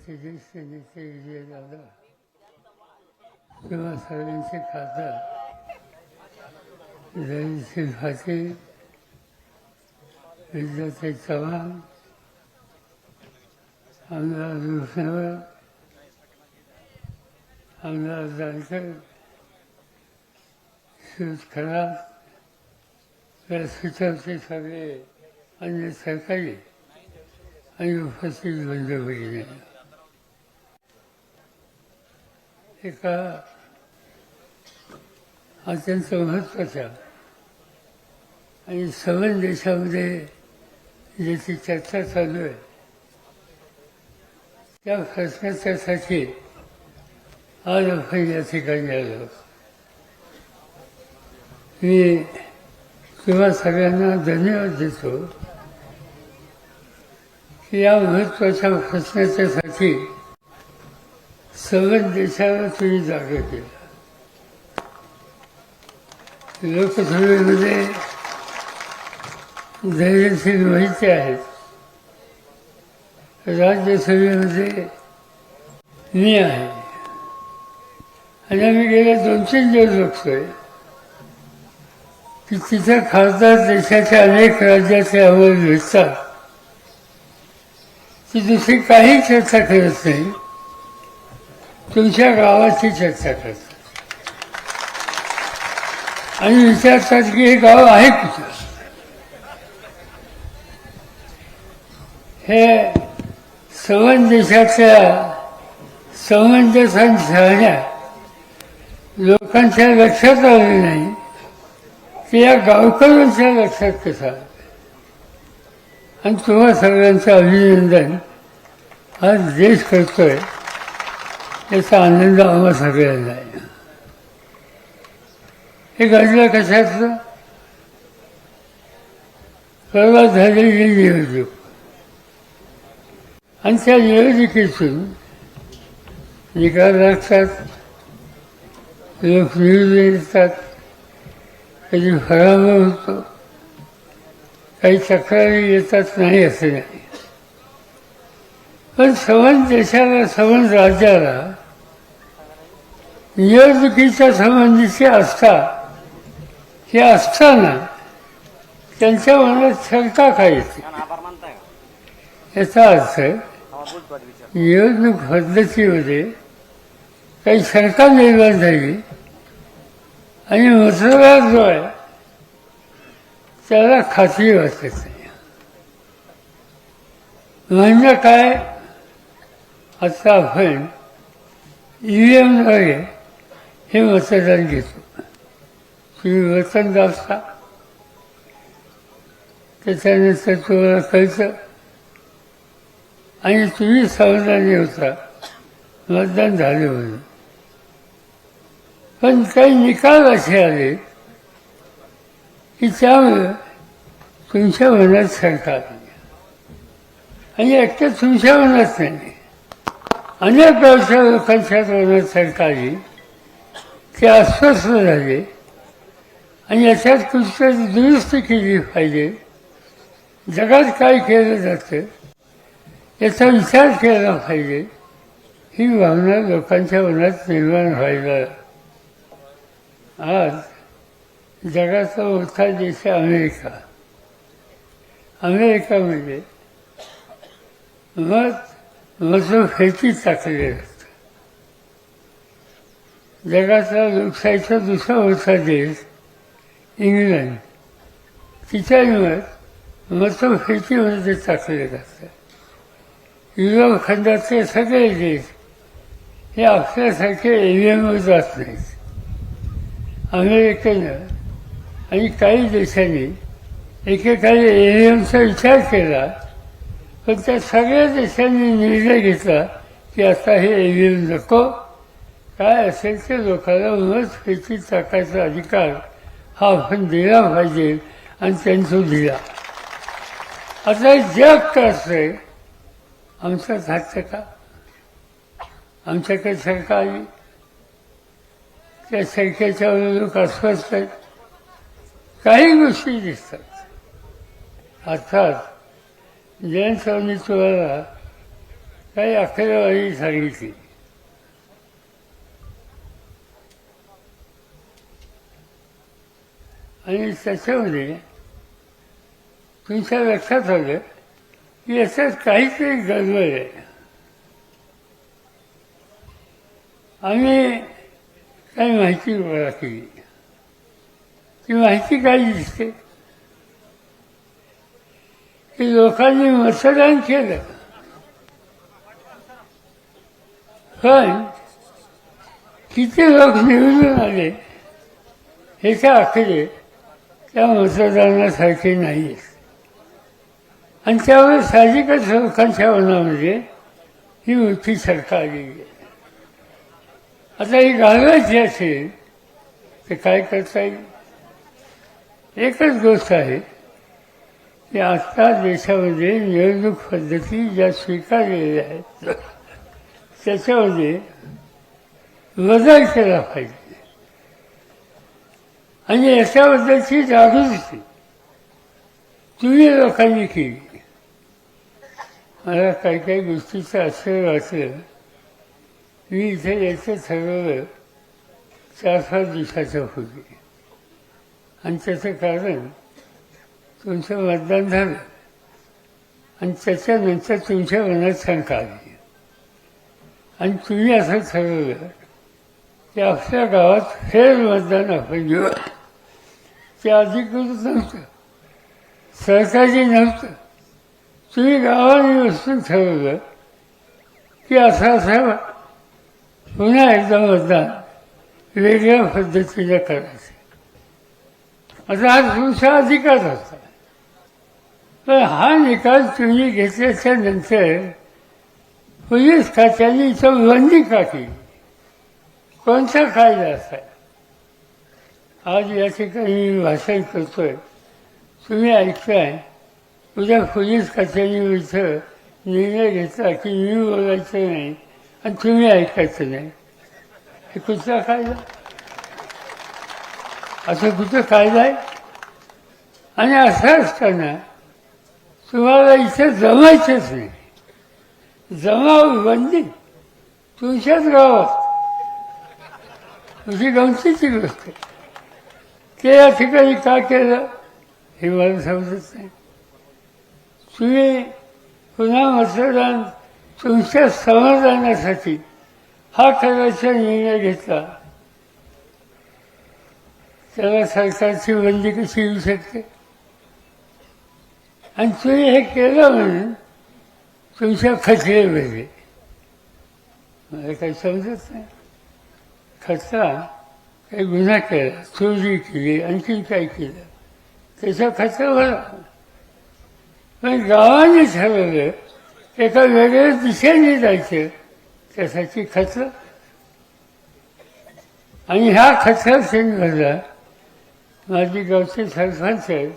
जिल्ह्याचे ज्येष्ठ नेते विजयदादा किंवा सर्वांचे खासदार जयसिंग फाटे विद्याताई चव्हाण आमदार रुसनवर आमदार जानकर सुरेश खरात या सुचवते सगळे अन्य सरकारी आणि उपस्थित बंद भगिनी एका अत्यंत महत्त्वाच्या आणि सवन देशामध्ये ज्याची चर्चा चालू आहे त्या प्रश्नाच्यासाठी आज आपण या ठिकाणी आलो. मी किंवा सगळ्यांना धन्यवाद देतो की या महत्त्वाच्या प्रश्नाच्यासाठी सगळ्या देशाला तुम्ही जागा केला. लोकसभेमध्ये धैर्यशील माहिती आहेत. राज्यसभेमध्ये मी आहे. आणि आम्ही गेल्या दोन तीन दिवस बघतोय की तिथे खासदार देशाच्या अनेक राज्याचे अहवाल भेटतात. ती दुसरी काही चर्चा करत नाही. तुमच्या गावाची चर्चा करतात आणि विचारतात की हे गाव आहे कुठं? हे सवन देशाच्या समंजसान राहण्या लोकांच्या लक्षात आले नाही की या गावकऱ्यांच्या लक्षात कसं? आलं आणि तुम्हा सगळ्यांचं अभिनंदन आज देश करतोय. याचा आनंद आम्हा सगळ्यांना आहे हे घडलं कशाचं? परवा झालेली निवडणूक. आणि त्या निवडणुकीतून निकाल लागतात लोक निवडून येतात कधी पराभव होतो काही तक्रारी येतात नाही असं नाही. पण सवन देशाला सवन राज्याला निवडणुकीच्या संबंधीची आस्था ही असताना त्यांच्या मनात शंका काय येते याचा अर्थ निवडणूक पद्धतीमध्ये काही शंका निर्माण झाली आणि मतदार जो आहे त्याला खात्री वाटत नाही. म्हणजे काय? आता आपण ई व्ही एमद्वारे हे मतदान घेतो तुम्ही वतन दाबता त्याच्यानंतर तुम्हाला कळतं आणि तुम्ही समाधानी होता. मतदान झाले म्हणून. पण काही निकाल असे आले की त्यामुळं तुमच्या मनात सरकार आणि एकट्या तुमच्या मनात नाही. अनेक व्यवसाय लोकांच्या मनात सरकारी ते अस्वस्थ झाले आणि याच्यात कुठतरी दुरुस्ती केली पाहिजे. जगात काय केलं जातं याचा विचार केला पाहिजे. ही भावना लोकांच्या मनात निर्माण व्हायला आज जगाचा मोठा देश आहे अमेरिका. अमेरिकामध्ये मत मतभेदी टाकले जातं. जगातला लोकशाहीचा दुसरा मोठा देश इंग्लंड. तिच्यावर मतभेटीमध्ये टाकले जातात युरोप खंडातले सगळे देश हे आपल्यासारखे एव्हीएमवर जात नाहीत. अमेरिकेनं आणि काही देशांनी एकेकाळी एव्हीएमचा विचार केला पण त्या सगळ्या देशांनी निर्णय घेतला की आता हे एव्हीएम नको काय असेल ते लोकांना मत फेकी टाकायचा अधिकार हा आपण दिला पाहिजे आणि त्यांचा दिला. आता जग कसं आमचं घातलं का? आमच्याकडे सरकारी त्या सरकारच्या लोक अस्वस्थ आहेत. काही गोष्टी दिसतात. अर्थात जयंत स्वामी तुम्हाला काही आकडेवारी सांगितली. आणि त्याच्यामध्ये तुमच्या लक्षात आलं की याच्यात काहीतरी गडबड आहे. आम्ही काही माहिती गोळा केली ती माहिती काय दिसते? की लोकांनी मतदान केलं. पण किती लोक निवडून आले ह्याच्या आकडे त्या मतदानासारखे नाही. आहेत आणि त्यामुळे साहजिकच लोकांच्या मनामध्ये ही वृत्ती सरकार आलेली आहे. आता ही घालवायची असेल तर काय करता येईल एकच गोष्ट आहे की आता देशामध्ये निवडणूक पद्धती ज्या स्वीकारलेल्या आहेत त्याच्यामध्ये बदल केला पाहिजे. आणि याच्याबद्दलची जागृती तुम्ही लोकांनी केली. मला काही काही गोष्टीचं आश्चर्य वाटलं. मी इथे याचं ठरवलं चार पाच दिवसाच्या पूर्वी. आणि त्याचं कारण तुमचं मतदान झालं. आणि त्याच्यानंतर तुमच्या मनात शंका आली. आणि तुम्ही असं ठरवलं की आपल्या गावात फेर मतदान आपण घेऊ. ते अधिकृत नव्हतं सरकारी नव्हतं तुम्ही गावाने बसून ठरवलं की असं असं पुन्हा एकदा मतदान वेगळ्या पद्धतीने करायचं आता हा। तुमचा अधिकार होता पण हा निकाल तुम्ही घेतल्याच्या नंतर पोलीस खात्याने इथं बंदी का। केली कोणता कायदा असा आज या ठिकाणी मी भाषण करतोय. तुम्ही ऐकताय. उद्या पोलीस खात्याने इथं निर्णय घेतला की मी बोलायचं नाही आणि तुम्ही ऐकायचं नाही. हे कुठचा कायदा? असं कुठं कायदा आहे? आणि असं असताना तुम्हाला इथं जमायचंच नाही. जमाव बंदी तुमच्याच गावात. तुझी गमतीची गोष्ट आहे. ते या ठिकाणी का केलं हे मला समजत नाही. तुम्ही पुन्हा मतदान तुमच्या समाधानासाठी हा करायचा निर्णय घेतला. त्याला सरकारची बंदी कशी येऊ शकते? आणि तुम्ही हे केलं म्हणून तुमच्या खचले मला काही समजत नाही. खचला काही गुन्हा केला चोरी केली आणखी काय केलं? त्याचा खर्च भरा पण गावाने ठरवलं एका वेगळ्या दिशेने जायचं त्यासाठी खर्च आणि ह्या खर्चा सेंटरला माझी गावचे सरपंच आहेत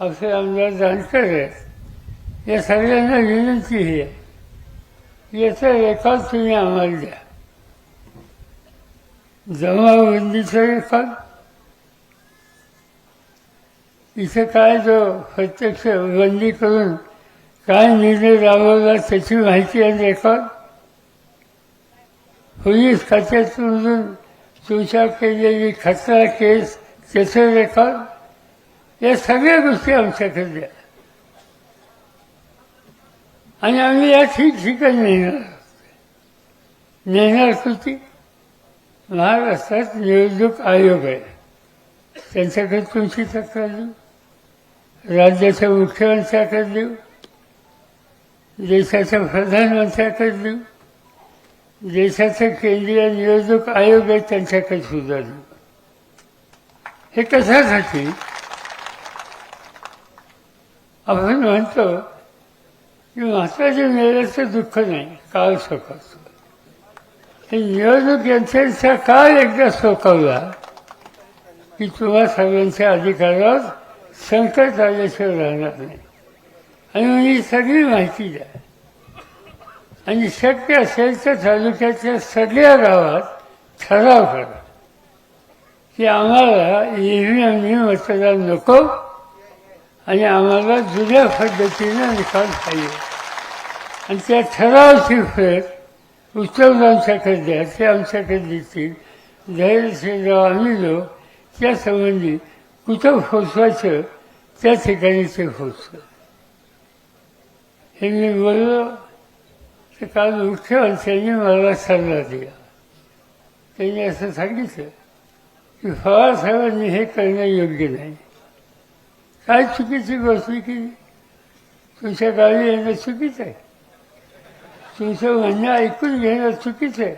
आपले आमदार जानकर आहेत. या सगळ्यांना विनंती ही आहे याचा रेकॉर्ड तुम्ही आम्हाला द्या. जमाबंदीचा रेकॉर्ड इथं काय जो प्रत्यक्ष बंदी करून काय निर्णय राबवला त्याची माहिती आणि रेकॉर्ड? पोलीस खात्यातून तुमच्या केलेली खतरा केस त्याचं रेकॉर्ड? या सगळ्या गोष्टी आमच्याकडे द्या. आणि आम्ही या ठिकठिकाणी नेणार. नेणार कृती महाराष्ट्रात निवडणूक आयोग आहे. त्यांच्याकडे तुमची तक्रार देऊ राज्याच्या मुख्यमंत्र्याकडे? देऊ देशाच्या प्रधानमंत्र्याकडे? देऊ देशाचं केंद्रीय निवडणूक आयोग आहे त्यांच्याकडे सुद्धा. देऊ हे कशासाठी? आपण म्हणतो की महात्माच्या मेल्याचं दुःख नाही काळ सोकावतो निवडणूक यंत्रणेचा काळ एकदा सोकावला की तुम्हा सगळ्यांच्या अधिकारावर संकट आल्याशिवाय राहणार नाही आणि मग ही सगळी माहिती द्या आणि शक्य असेल तर तालुक्याच्या सगळ्या गावात ठराव करा की आम्हाला ईव्हीएमनी मतदान नको आणि आम्हाला जुन्या पद्धतीनं निकाल पाहिजे आणि त्या ठरावची फेर उत्तम आमच्याकडे द्या ते आमच्याकडे देतील धैर्यशील जेव्हा आम्ही लोक त्यासंबंधी कुठं पोचवायचं त्या ठिकाणी ते पोचलं हे मी बोललो तर काल मुख्यमंत्र्यांनी मला सल्ला दिला त्यांनी असं सांगितलं की फळासाहेबांनी हे करणं योग्य नाही. काय चुकीची गोष्ट केली तुमच्या गावी येणं चुकीचं आहे. तुमचं म्हणणं ऐकून घेणं चुकीचं आहे.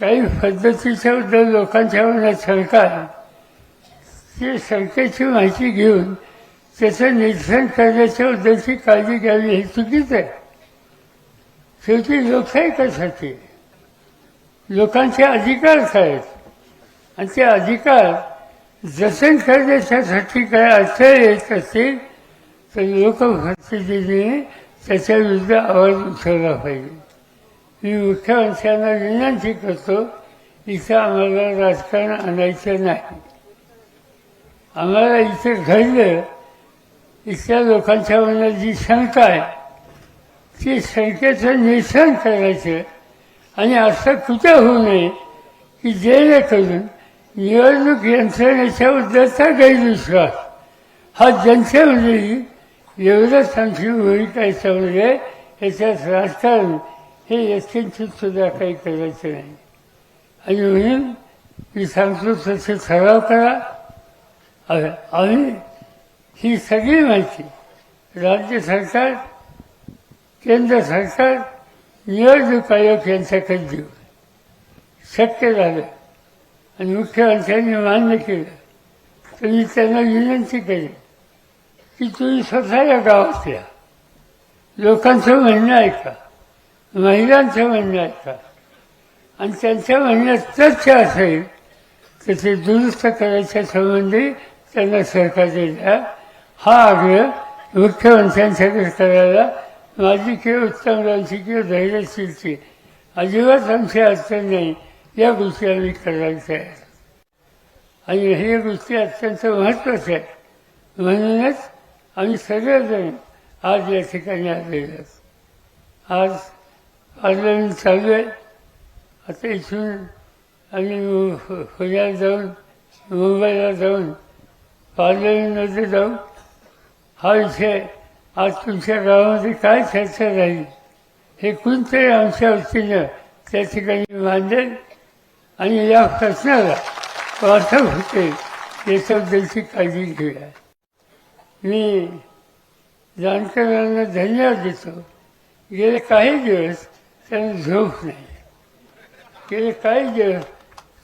काही पद्धतीच्या लोकांच्या मनात ते सरकारची माहिती घेऊन त्याचं निरसन करण्याच्या उद्देशी काळजी घ्यावी हे चुकीचं आहे. शेवटी लोकशाही कशासाठी लोकांचे अधिकार आहेत. आणि ते अधिकार जतन करण्याच्यासाठी काय अडथळे येत असतील तर लोकप्रतिनिधीने त्याच्या विरुद्ध आवाज उठवला पाहिजे. मी मुख्यमंत्र्यांना विनंती करतो इथं आम्हाला राजकारण आणायचं नाही. आम्हाला इथे घडलं इथल्या लोकांच्या मनात जी शंका आहे ती शंकेचं निरसन करायचं आणि असं कुठं होऊ नये की जेणेकरून निवडणूक यंत्रणेच्याबद्दलचा गैरविश्वास हा जनतेमध्ये एवढंच आमची भूमिका याच्यामध्ये याच्यात राजकारण हे यथकिंचित सुद्धा काही करायचं नाही. आणि म्हणून मी सांगतो तसे सराव करा. आणि ही सगळी माहिती राज्य सरकार केंद्र सरकार निवडणूक आयोग यांच्याकडे देऊ शक्य झालं. आणि मुख्यमंत्र्यांनी मान्य केलं. तर मी त्यांना विनंती केली की तुम्ही स्वतः या गावात या लोकांचं म्हणणं ऐका महिलांचं म्हणणं ऐका आणि त्यांच्या म्हणण्यात तथ्य असेल तर ते दुरुस्त करायच्या संबंधी त्यांना सरकारने द्या हा आग्रह मुख्यमंत्र्यांच्याकडे करायला माझी किंवा उत्तमरावची किंवा धैर्यशीलची अजिबात आमची अडचण नाही. या गोष्टी आम्ही करायला तयार आणि हे गोष्टी अत्यंत महत्त्वाच्या आहेत. म्हणूनच आम्ही सगळेजण आज या ठिकाणी आलेले आहोत. आज पार्लमेंट चालू आहे. आता इथून आम्ही मु- पुण्यात जाऊन मुंबईला जाऊन पार्लमेंटमध्ये जाऊन हा विषय आज तुमच्या गावामध्ये काय चर्चा राहील हे कोणतरी आमच्या वतीनं त्या ठिकाणी मांडेल? आणि या प्रश्नाला वाटप होते याच्याबद्दलची काळजी घेऊया. मी जाणकारांना धन्यवाद देतो. गेले काही दिवस त्यांना झोप नाही. गेले काही दिवस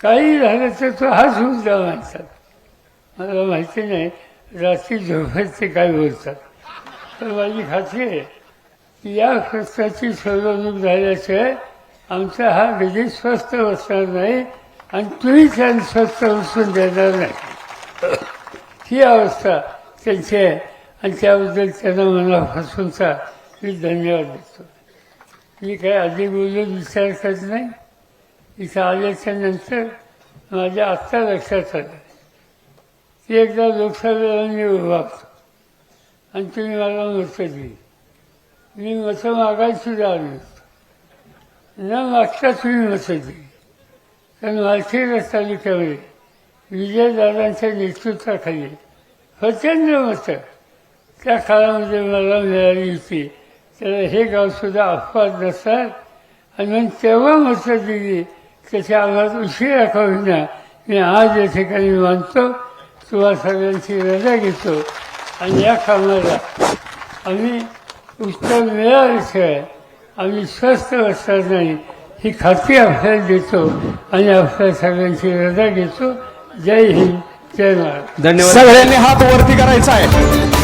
काही झालं तर तो हाच होऊन जा म्हणतात मला माहिती नाही रात्री झोपेत ते काय बोलतात. पण माझी खात्री आहे की या खर्चाची सोडवणूक झाल्याशिवाय आमचा हा विधी स्वस्त बसणार नाही आणि तुम्ही त्यांना स्वस्त बसून देणार नाही. ही अवस्था त्यांचे आहे आणि त्याबद्दल त्यांना मनापासूनचा मी धन्यवाद देतो. मी काय अधिक बोलून विचार करत नाही. इथं आल्याच्यानंतर माझ्या आत्ता लक्षात आलं. की एकदा लोकसभेला मी उभा आणि तुम्ही मला मतं दिली. मी मतं मागायला सुद्धा आलो न मागता तुम्ही मतं दिली. कारण मालखेड तालुक्यामध्ये विजयदादांच्या नेतृत्वाखाली प्रचंड मतं त्या काळामध्ये मला मिळाली होती त्याला हे गावसुद्धा अपवाद नसतात आणि मग तेव्हा मतं दिली. त्याच्या आम्हाला उशिरा का होईना मी आज या ठिकाणी मानतो. तुम्हा सगळ्यांची रजा घेतो. आणि या कामाला आम्ही उत्तर मिळाल्याशिवाय आम्ही स्वस्थ बसणार नाही. ही खात्री आपल्याला देतो. आणि आपल्या सगळ्यांची रजा घेतो. जय हिंद. धन्यवाद. सगळ्यांनी हात वरती करायचा आहे.